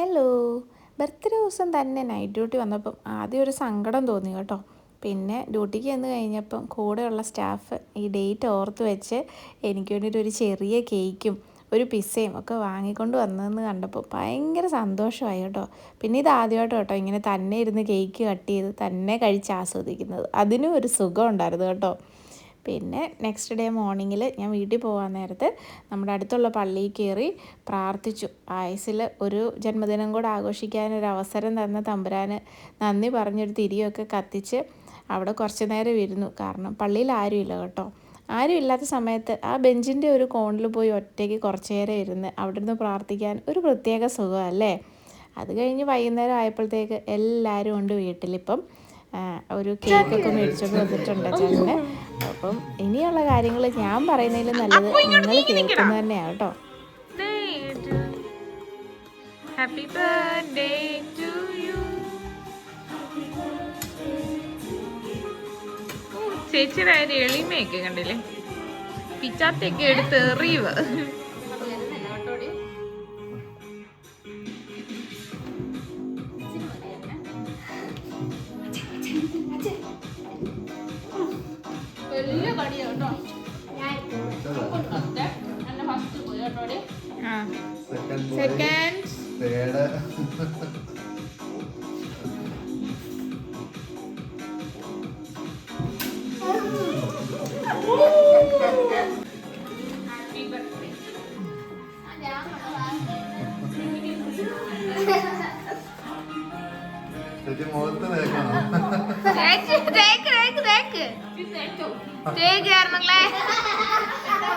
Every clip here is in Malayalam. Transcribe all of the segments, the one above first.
ഹലോ ബർത്ത്ഡേ ദിവസം തന്നെ നൈറ്റ് ഡ്യൂട്ടി വന്നപ്പം ആദ്യം ഒരു സങ്കടം തോന്നി കേട്ടോ. പിന്നെ ഡ്യൂട്ടിക്ക് ചെന്ന് കഴിഞ്ഞപ്പം കൂടെയുള്ള സ്റ്റാഫ് ഈ ഡേറ്റ് ഓർത്ത് വെച്ച് എനിക്ക് വേണ്ടിയിട്ട് ഒരു ചെറിയ കേക്കും ഒരു പിസ്സയും ഒക്കെ വാങ്ങിക്കൊണ്ട് വന്നതെന്ന് കണ്ടപ്പോൾ ഭയങ്കര സന്തോഷമായി കേട്ടോ. പിന്നെ ഇത് ആദ്യമായിട്ട് കേട്ടോ ഇങ്ങനെ തന്നെ ഇരുന്ന് കേക്ക് കട്ട് ചെയ്ത് തന്നെ കഴിച്ച് ആസ്വദിക്കുന്നത്. അതിനും ഒരു സുഖം ഉണ്ടായിരുന്നു കേട്ടോ. പിന്നെ നെക്സ്റ്റ് ഡേ മോർണിംഗിൽ ഞാൻ വീട്ടിൽ പോകാൻ നേരത്ത് നമ്മുടെ അടുത്തുള്ള പള്ളിയിൽ കയറി പ്രാർത്ഥിച്ചു. ആയുസിൽ ഒരു ജന്മദിനം കൂടെ ആഘോഷിക്കാനൊരു അവസരം തന്ന തമ്പുരാന് നന്ദി പറഞ്ഞൊരു തിരിയൊക്കെ കത്തിച്ച് അവിടെ കുറച്ച് നേരം ഇരുന്നു. കാരണം പള്ളിയിൽ ആരുമില്ല കേട്ടോ. ആരും ഇല്ലാത്ത സമയത്ത് ആ ബെഞ്ചിന്റെ ഒരു കോണിൽ പോയി ഒറ്റയ്ക്ക് കുറച്ച് നേരം ഇരുന്ന് അവിടെ നിന്ന് പ്രാർത്ഥിക്കാൻ ഒരു പ്രത്യേക സുഖമല്ലേ അത് കഴിഞ്ഞ് വൈകുന്നേരം ആയപ്പോഴത്തേക്ക് എല്ലാവരും ഉണ്ട് വീട്ടിലിപ്പം. ഒരു കേക്കൊക്കെ മേടിച്ചോണ്ട് വന്നിട്ടുണ്ട് ചേട്ടന് അപ്പം ഇനിയുള്ള കാര്യങ്ങൾ ഞാൻ പറയുന്നതിലും നല്ലത് നിങ്ങൾ കേൾക്കുന്നത് തന്നെയാണ് കേട്ടോ. ഹാപ്പി ബർത്ത്ഡേ ടു യു ചേച്ചിയുടെ ഒരു എളിമയൊക്കെ കണ്ടില്ലേ? പിച്ചാത്തൊക്കെ എടുത്ത് എറിയുക സെക്കൻഡ് തേർഡ് ചേച്ചി മുഖത്ത് തേക്കണം. അതിനകത്ത് താഴെ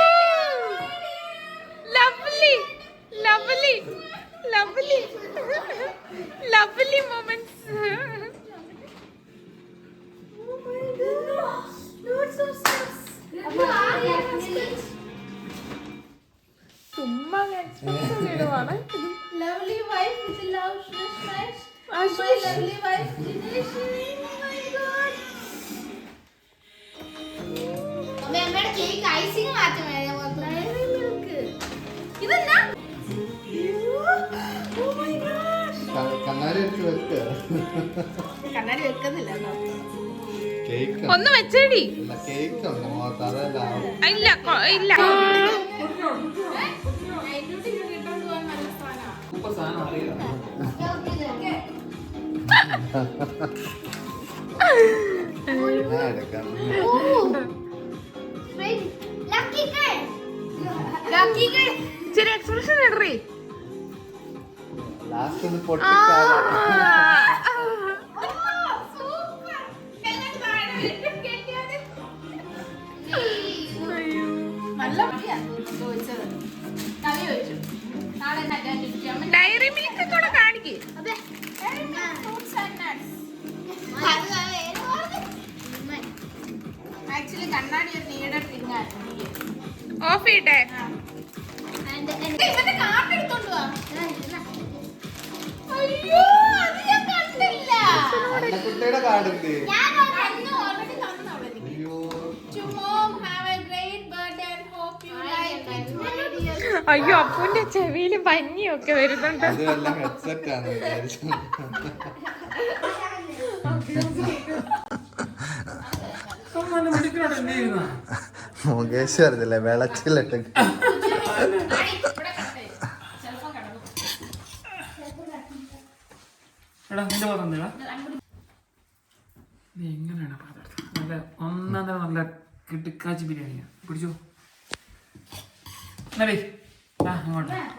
love, shush, shush. My lovely wife, Dinesh. Oh my god. അമ്മേ, അമ്മയുടെ കേക്ക് ഐസിങ് മാറ്റം ഇതെന്നാ? Oh കണ്ണാടി എടുത്ത് വെക്ക് കണ്ണാടി വെക്കുന്നില്ല കേക്ക് ഒന്ന് വെച്ചേടി. ഇല്ല കേക്ക് ഉണ്ട് അതല്ല ഇല്ല കൊ- ഇല്ല. ഇച്ചിരി എക്സ്പ്രഷൻ ഇടറി. ലാസ്റ്റ് ഒന്ന് പൊട്ടിക്കാതെ. ഓഫ് ചെയ്യട്ടെ. ഇവന്റെ കാർഡ് എടുത്തോണ്ട് വാ. അയ്യോ അത് ഞാൻ കണ്ടില്ല. കുട്ടിയുടെ കാർഡ് ഞാൻ അയ്യോ അപ്പുന്റെ ചെവിയിൽ പഞ്ഞിയൊക്കെ വരുന്നുണ്ട്. മുകേഷ് പറഞ്ഞില്ലേ വെളച്ചിലിട്ട്. എങ്ങനെയാണ് നല്ല ഒന്നാം തരം നല്ല കിട്ടിക്കാച്ചി ബിരിയാണിയാണ് പിടിച്ചോ എന്നാ 哎